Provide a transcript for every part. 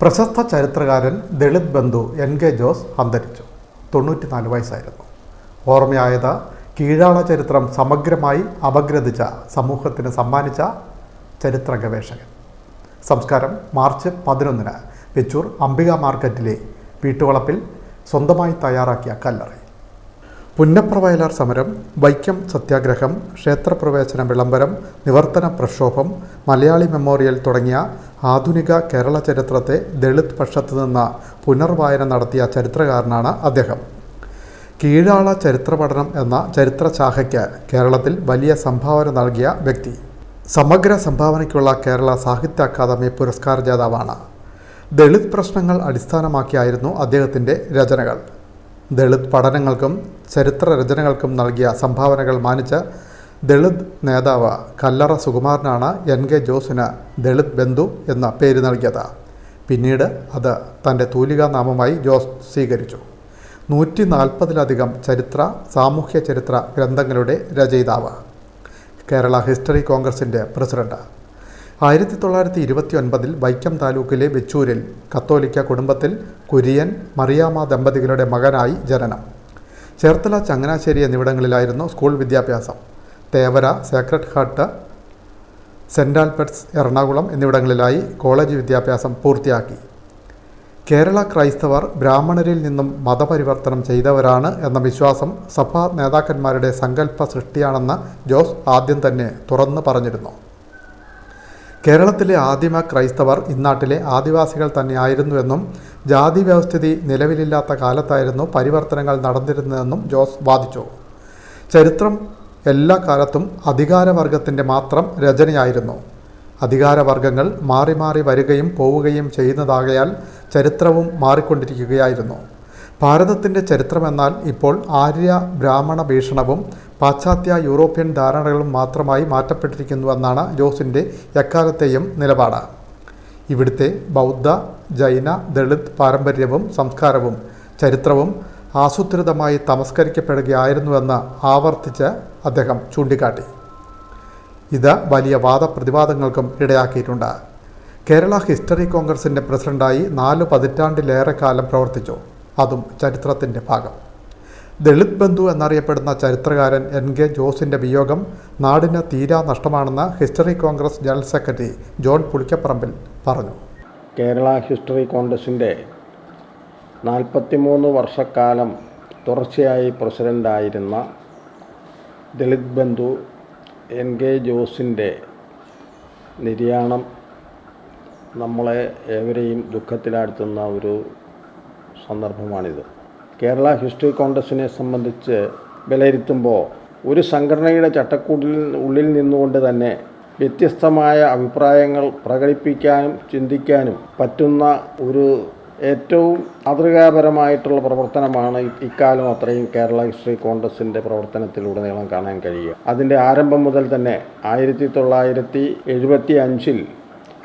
പ്രശസ്ത ചരിത്രകാരൻ ദളിത് ബന്ധു എൻ കെ ജോസ് അന്തരിച്ചു. തൊണ്ണൂറ്റിനാല് വയസ്സായിരുന്നു. ഓർമ്മയായത് കീഴാള ചരിത്രം സമഗ്രമായി അപഗ്രഥിച്ച സമൂഹത്തിന് സമ്മാനിച്ച ചരിത്ര ഗവേഷകൻ. സംസ്കാരം മാർച്ച് പതിനൊന്നിന് വെച്ചൂർ അംബിക മാർക്കറ്റിലെ വീട്ടുവളപ്പിൽ സ്വന്തമായി തയ്യാറാക്കിയ കല്ലറി. പുന്നപ്ര വയലാർ സമരം വൈക്കം സത്യാഗ്രഹം ക്ഷേത്രപ്രവേശന വിളംബരം നിവർത്തന പ്രക്ഷോഭം മലയാളി മെമ്മോറിയൽ തുടങ്ങിയ ആധുനിക കേരള ചരിത്രത്തെ ദളിത് പക്ഷത്തു നിന്ന് പുനർവായന നടത്തിയ ചരിത്രകാരനാണ് അദ്ദേഹം. കീഴാള ചരിത്ര പഠനം എന്ന ചരിത്രശാഖയ്ക്ക് കേരളത്തിൽ വലിയ സംഭാവന നൽകിയ വ്യക്തി. സമഗ്ര സംഭാവനയ്ക്കുള്ള കേരള സാഹിത്യ അക്കാദമി പുരസ്കാര ജേതാവാണ്. ദളിത് പ്രശ്നങ്ങൾ അടിസ്ഥാനമാക്കിയായിരുന്നു അദ്ദേഹത്തിന്റെ രചനകൾ. ദളിത് പഠനങ്ങൾക്കും ചരിത്ര രചനകൾക്കും നൽകിയ സംഭാവനകൾ മാനിച്ച് ദളിത് നേതാവ് കല്ലറ സുകുമാരനാണ് എൻ കെ ജോസിന് ദളിത് ബന്ധു എന്ന പേര് നൽകിയത്. പിന്നീട് അത് തന്റെ തൂലികാനാമമായി ജോസ് സ്വീകരിച്ചു. നൂറ്റി നാൽപ്പതിലധികം ചരിത്ര സാമൂഹ്യ ചരിത്ര ഗ്രന്ഥങ്ങളുടെ രചയിതാവ്. കേരള ഹിസ്റ്ററി കോൺഗ്രസിന്റെ പ്രസിഡന്റ്. ആയിരത്തി തൊള്ളായിരത്തി ഇരുപത്തി ഒൻപതിൽ വൈക്കം താലൂക്കിലെ വെച്ചൂരിൽ കത്തോലിക്ക കുടുംബത്തിൽ കുര്യൻ മറിയാമ്മ ദമ്പതികളുടെ മകനായി ജനനം. ചേർത്തല ചങ്ങനാശ്ശേരി എന്നിവിടങ്ങളിലായിരുന്നു സ്കൂൾ വിദ്യാഭ്യാസം. Thevara sacred heart saint Albert's Ernakulam എന്നിവിടങ്ങളിലായി college വിദ്യാഭ്യാസം പൂർത്തിയാക്കി. കേരള ക്രൈസ്തവർ ബ്രാഹ്മണരിൽ നിന്നും മതപരിവർത്തനം ചെയ്തവരാണ് എന്ന വിശ്വാസം സഭാ നേതാക്കന്മാരുടെ സങ്കല്പ സൃഷ്ടിയാണെന്ന് ജോസ് ആദ്യം തന്നെ തുറന്നു പറഞ്ഞിരുന്നു. കേരളത്തിലെ ആദിമ ക്രൈസ്തവർ ഇന്നാട്ടിലെ ആദിവാസികൾ തന്നെയായിരുന്നുവെന്നും ജാതി വ്യവസ്ഥിതി നിലവിലില്ലാത്ത കാലത്തായിരുന്നു പരിവർത്തനങ്ങൾ നടന്നിരുന്നതെന്നും ജോസ് വാദിച്ചു. ചരിത്രം എല്ലാ കാലത്തും അധികാരവർഗത്തിന്റെ മാത്രം രചനയായിരുന്നു. അധികാരവർഗങ്ങൾ മാറി മാറി വരികയും പോവുകയും ചെയ്യുന്നതാകയാൽ ചരിത്രവും മാറിക്കൊണ്ടിരിക്കുകയായിരുന്നു. ഭാരതത്തിന്റെ ചരിത്രമെന്നാൽ ഇപ്പോൾ ആര്യ ബ്രാഹ്മണ ഭീഷണവും പാശ്ചാത്യ യൂറോപ്യൻ ധാരണകളും മാത്രമായി മാറ്റപ്പെട്ടിരിക്കുന്നുവെന്നാണ് ജോസിന്റെ എക്കാലത്തെയും നിലപാട്. ഇവിടുത്തെ ബൗദ്ധ ജൈന ദളിത് പാരമ്പര്യവും സംസ്കാരവും ചരിത്രവും ആസൂത്രിതമായി തമസ്കരിക്കപ്പെടുകയായിരുന്നുവെന്ന് ആവർത്തിച്ച് അദ്ദേഹം ചൂണ്ടിക്കാട്ടി. ഇത് വലിയ വാദപ്രതിവാദങ്ങൾക്കും ഇടയാക്കിയിട്ടുണ്ട്. കേരള ഹിസ്റ്ററി കോൺഗ്രസിന്റെ പ്രസിഡന്റായി നാല് പതിറ്റാണ്ടിലേറെ കാലം പ്രവർത്തിച്ചു. അതും ചരിത്രത്തിന്റെ ഭാഗം. ദളിത് ബന്ധു എന്നറിയപ്പെടുന്ന ചരിത്രകാരൻ എൻ കെ ജോസിന്റെ വിയോഗം നാടിന് തീരാ നഷ്ടമാണെന്ന് history congress general secretary John Pulikkaparambil പറഞ്ഞു. കേരള ഹിസ്റ്ററി കോൺഗ്രസിന്റെ നാൽപ്പത്തിമൂന്ന് വർഷക്കാലം തുടർച്ചയായി പ്രസിഡന്റായിരുന്ന ദളിത് ബന്ധു എൻ കെ ജോസിന്റെ നിര്യാണം നമ്മളെ ഏവരെയും ദുഃഖത്തിലാഴ്ത്തുന്ന ഒരു സന്ദർഭമാണിത്. കേരള ഹിസ്റ്ററി കോൺഗ്രസിനെ സംബന്ധിച്ച് വിലയിരുത്തുമ്പോൾ ഒരു സംഘടനയുടെ ചട്ടക്കൂടിൽ ഉള്ളിൽ നിന്നുകൊണ്ട് തന്നെ വ്യത്യസ്തമായ അഭിപ്രായങ്ങൾ പ്രകടിപ്പിക്കാനും ചിന്തിക്കാനും പറ്റുന്ന ഒരു ഏറ്റവും മാതൃകാപരമായിട്ടുള്ള പ്രവർത്തനമാണ് ഇക്കാലം അത്രയും കേരള ഹിസ്റ്ററി കോൺഗ്രസിന്റെ പ്രവർത്തനത്തിലുടനീളം കാണാൻ കഴിയുക. അതിന്റെ ആരംഭം മുതൽ തന്നെ ആയിരത്തി തൊള്ളായിരത്തി എഴുപത്തി അഞ്ചിൽ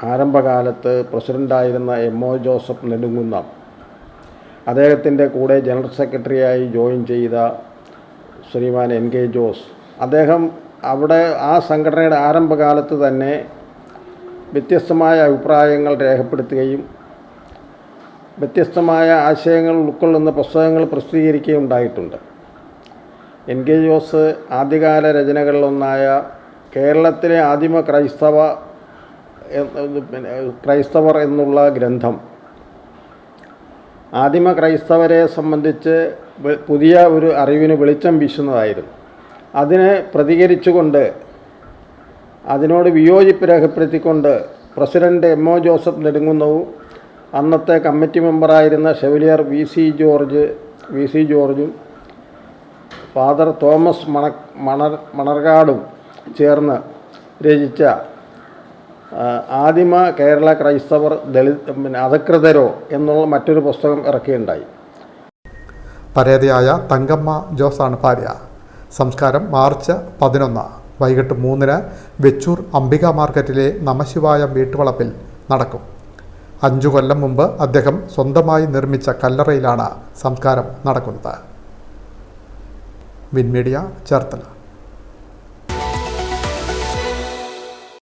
ആരംഭകാലത്ത് പ്രസിഡന്റായിരുന്ന എം ഒ ജോസഫ് നെടുങ്കുന്നം അദ്ദേഹത്തിന്റെ കൂടെ ജനറൽ സെക്രട്ടറിയായി ജോയിൻ ചെയ്ത ശ്രീമാൻ എൻ കെ ജോസ്. അദ്ദേഹം അവിടെ ആ സംഘടനയുടെ ആരംഭകാലത്ത് തന്നെ വ്യത്യസ്തമായ അഭിപ്രായങ്ങൾ രേഖപ്പെടുത്തുകയും വ്യത്യസ്തമായ ആശയങ്ങൾ ഉൾക്കൊള്ളുന്ന പുസ്തകങ്ങൾ പ്രസിദ്ധീകരിക്കുകയുണ്ടായിട്ടുണ്ട്. എൻ കെ ജോസ് ആദ്യകാല രചനകളിലൊന്നായ കേരളത്തിലെ ആദിമ ക്രൈസ്തവ ക്രൈസ്തവർ എന്നുള്ള ഗ്രന്ഥം. ആദിമ ക്രൈസ്തവരെ സംബന്ധിച്ച് പുതിയ ഒരു അറിവിന് വെളിച്ചം വീശുന്നതായിരുന്നു. അതിനെ പ്രതികരിച്ചുകൊണ്ട് അതിനോട് വിയോജിപ്പ് രേഖപ്പെടുത്തിക്കൊണ്ട് പ്രസിഡന്റ് എം ഒ ജോസഫ് നെടുങ്ങുന്നവും അന്നത്തെ committee മെമ്പറായിരുന്ന chevalier V C George V C ജോർജും ഫാദർ തോമസ് മണ മണർ മണർകാടും ചേർന്ന് രചിച്ച ആദിമ കേരള ക്രൈസ്തവർ ദളിത് പിന്നെ അധകൃതരോ എന്നുള്ള മറ്റൊരു പുസ്തകം ഇറക്കുകയുണ്ടായി പരേതയായ തങ്കമ്മ ജോസാണ് ഭാര്യ. സംസ്കാരം മാർച്ച് പതിനൊന്ന് വൈകിട്ട് മൂന്നിന് വെച്ചൂർ അംബിക മാർക്കറ്റിലെ നമശിവായ വീട്ടുവളപ്പിൽ നടക്കും. അഞ്ചു കൊല്ലം മുമ്പ് അദ്ദേഹം സ്വന്തമായി നിർമ്മിച്ച കല്ലറയിലാണ് സംസ്കാരം നടക്കുന്നത്. വിൻമീഡിയ ചേർത്തല.